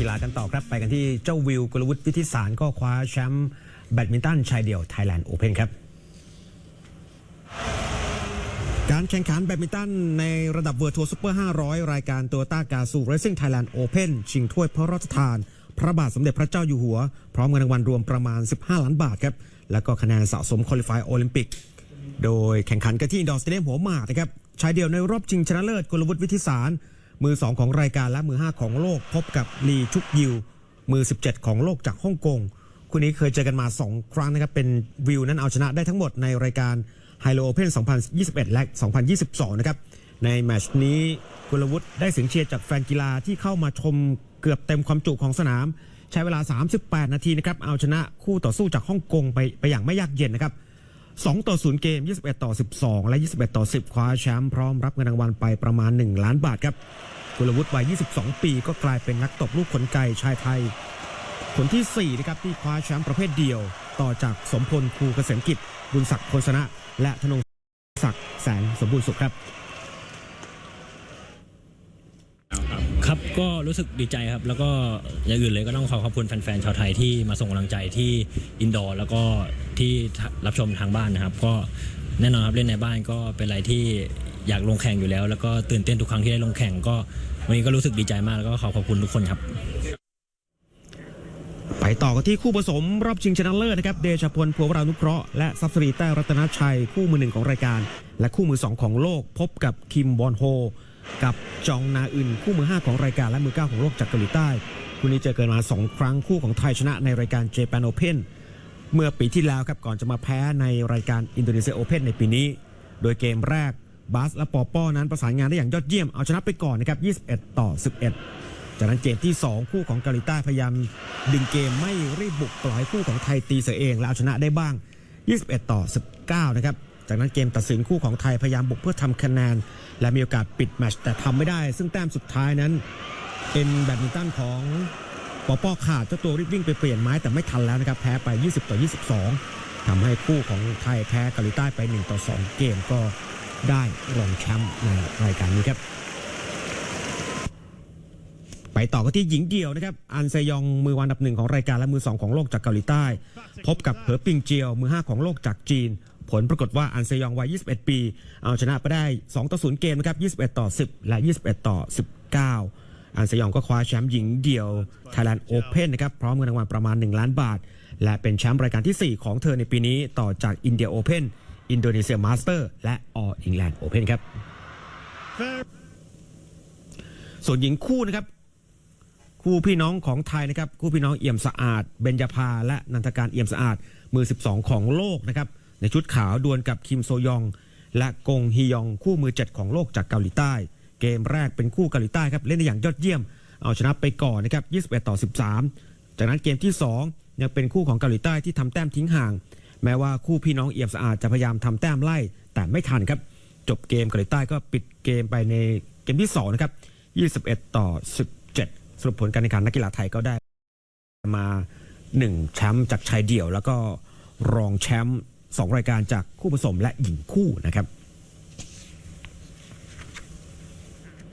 กีฬากันต่อครับ ไปกันที่เจ้าวิวกลวุฒิวิทิสารก็คว้าแชมป์แบดมินตันชายเดี่ยวไทยแลนด์โอเพนครับ การแข่งขันแบดมินตันในระดับเวอร์ทัวร์ซูเปอร์ 500 รายการตัวต้ากาสูเรซิ่งไทยแลนด์โอเพนชิงถ้วยพระราชทาน พระบาทสมเด็จพระเจ้าอยู่หัว พร้อมเงินรางวัลรวมประมาณ 15 ล้านบาทครับ แล้วก็คะแนนสะสมคอลิฟายโอลิมปิก โดยแข่งขันกันที่อินดอร์สเตเดียมหัวหมากนะครับชายเดี่ยวในรอบชิงชนะเลิศกลวุฒิวิทิสาร มือ 2 ของรายการและมือ 5 ของโลกพบกับลีชุกยิว มือ 17 ของโลกจากฮ่องกงคู่นี้เคยเจอกันมา 2 ครั้งนะครับ เป็นวิวนั้นเอาชนะได้ทั้งหมดในรายการไฮโลโอเพน2021 และ 2022 นะครับ ในแมชนี้กุลวุฒิได้เสียงเชียร์จากแฟนกีฬาที่เข้ามาชมเกือบเต็มความจุของสนาม ใช้เวลา 38 นาทีนะครับเอาชนะคู่ต่อสู้จากฮ่องกงไปไปอย่างไม่ยากเย็นนะครับ 2 ต่อ 0 เกม 21 ต่อ 12 และ 21 ต่อ 10 คว้าแชมป์พร้อมรับเงินรางวัลไปประมาณ 1 ล้านบาทครับกุลวุฒิวัย 22 ปีก็กลายเป็นนักตบลูกขนไก่ชายไทย คนที่ 4 นะครับที่คว้าแชมป์ประเภทเดียว ต่อจากสมพลครูเกษมกิจ บุญศักดิ์พลสนะ และธนงศักดิ์แสนสมบูรณ์สุขครับครับก็รู้สึกดีใจครับ แล้วก็อย่างอื่นเลยก็ต้องขอขอบคุณแฟนๆชาวไทยที่มาส่งกำลังใจที่อินดอร์ แล้วก็ ที่รับชมทางบ้านนะครับ ก็แน่นอนครับเล่นในบ้านก็เป็นอะไรที่อยากลงแข่งอยู่แล้ว แล้วก็ตื่นเต้นทุกครั้งที่ได้ลงแข่งก็วันนี้ก็รู้สึกดีใจมากแล้วก็ขอขอบคุณทุกคนครับ ไปต่อกันที่คู่ผสมรอบชิงชนะเลิศนะครับ เดชพลพัววรานุเคราะห์และซับสรีแต้รัตนชัยคู่มือหนึ่งของรายการ และคู่มือสองของโลกพบกับคิมบอนโฮ กับจองนาอึนคู่มือ5ของรายการและมือ9ของโลกจากเกาหลีใต้ คู่นี้เจอกันมา2ครั้งคู่ของไทยชนะในรายการเจแปนโอเพน เมื่อปีที่แล้วครับก่อนจะมาแพ้ในรายการอินโดนีเซียโอเพ่นในปีนี้ โดยเกมแรกบาสและปอป้อนั้นประสานงานได้อย่างยอดเยี่ยมเอาชนะไปก่อนนะครับ 21 ต่อ 11 จากนั้นเกมที่ 2 คู่ของเกาหลีใต้พยายามดึงเกมไม่รีบบุกปล่อยคู่ของไทยตีเสียเองและเอาชนะได้บ้าง 21 ต่อ 19 นะครับ จากนั้นเกมตัดสินคู่ของไทยพยายามบุกเพื่อทำคะแนน และมีโอกาสปิดแมตช์แต่ทำไม่ได้ ซึ่งแต้มสุดท้ายนั้นเป็นแบดมินตันของ ปอป้อขาดเจ้าตัวรีบวิ่งไปเปลี่ยนไม้แต่ไม่ทันแล้วนะครับแพ้ไป 20 ต่อ 22ทำให้คู่ของไทยแพ้เกาหลีใต้ไป 1 ต่อ 2 เกมก็ได้รองแชมป์ในรายการนี้ครับ ไปต่อกันที่หญิงเดี่ยวนะครับ อันเซยองมือวันดับหนึ่งของรายการและมือสองของโลกจากเกาหลีใต้ พบกับเหอปิงเจียวมือ5ของโลกจากจีน ผลปรากฏว่าอันเซยองวัย 21 ปี เอาชนะไปได้ 2 ต่อ 0 เกมนะครับ 21 ต่อ 10 และ 21 ต่อ 19 อันเซยองก็คว้าแชมป์หญิงเดี่ยว Thailand Open นะครับพร้อมเงินรางวัลประมาณ 1 ล้านบาท และเป็นแชมป์รายการทีสี่4 ของเธอในปีนี้ต่อจากอินเดียโอเพนอินโดนีเซียมาสเตอร์และ All England Open ครับ ส่วนหญิงคู่นะครับ คู่พี่น้องของไทยนะครับ คู่พี่น้องเอี่ยมสะอาด เบญจภาและนันทการเอี่ยมสะอาด มือ 12 ของโลกนะครับ ในชุดขาวดวลกับคิมโซยอง และกงฮียองคู่มือ 7 ของโลกจากเกาหลีใต้ เกมแรกเป็นคู่เกาหลีใต้ครับเล่นได้อย่างยอดเยี่ยม เอาชนะไปก่อนนะครับ21ต่อ 13 จากนั้นเกมที่ 2 ยังเป็นคู่ของเกาหลีใต้ที่ทำแต้มทิ้งห่าง แม้ว่าคู่พี่น้องเอี่ยมสะอาดจะพยายามทำแต้มไล่ แต่ไม่ทันครับ จบเกมเกาหลีใต้ก็ปิดเกมไปในเกมที่2นะครับ21 ต่อ 17 สรุปผลการแข่งขันนักกีฬาไทยก็ได้มา1แชมป์จากชายเดี่ยว แล้วก็รองแชมป์2รายการจากคู่ผสมและหญิงคู่นะครับ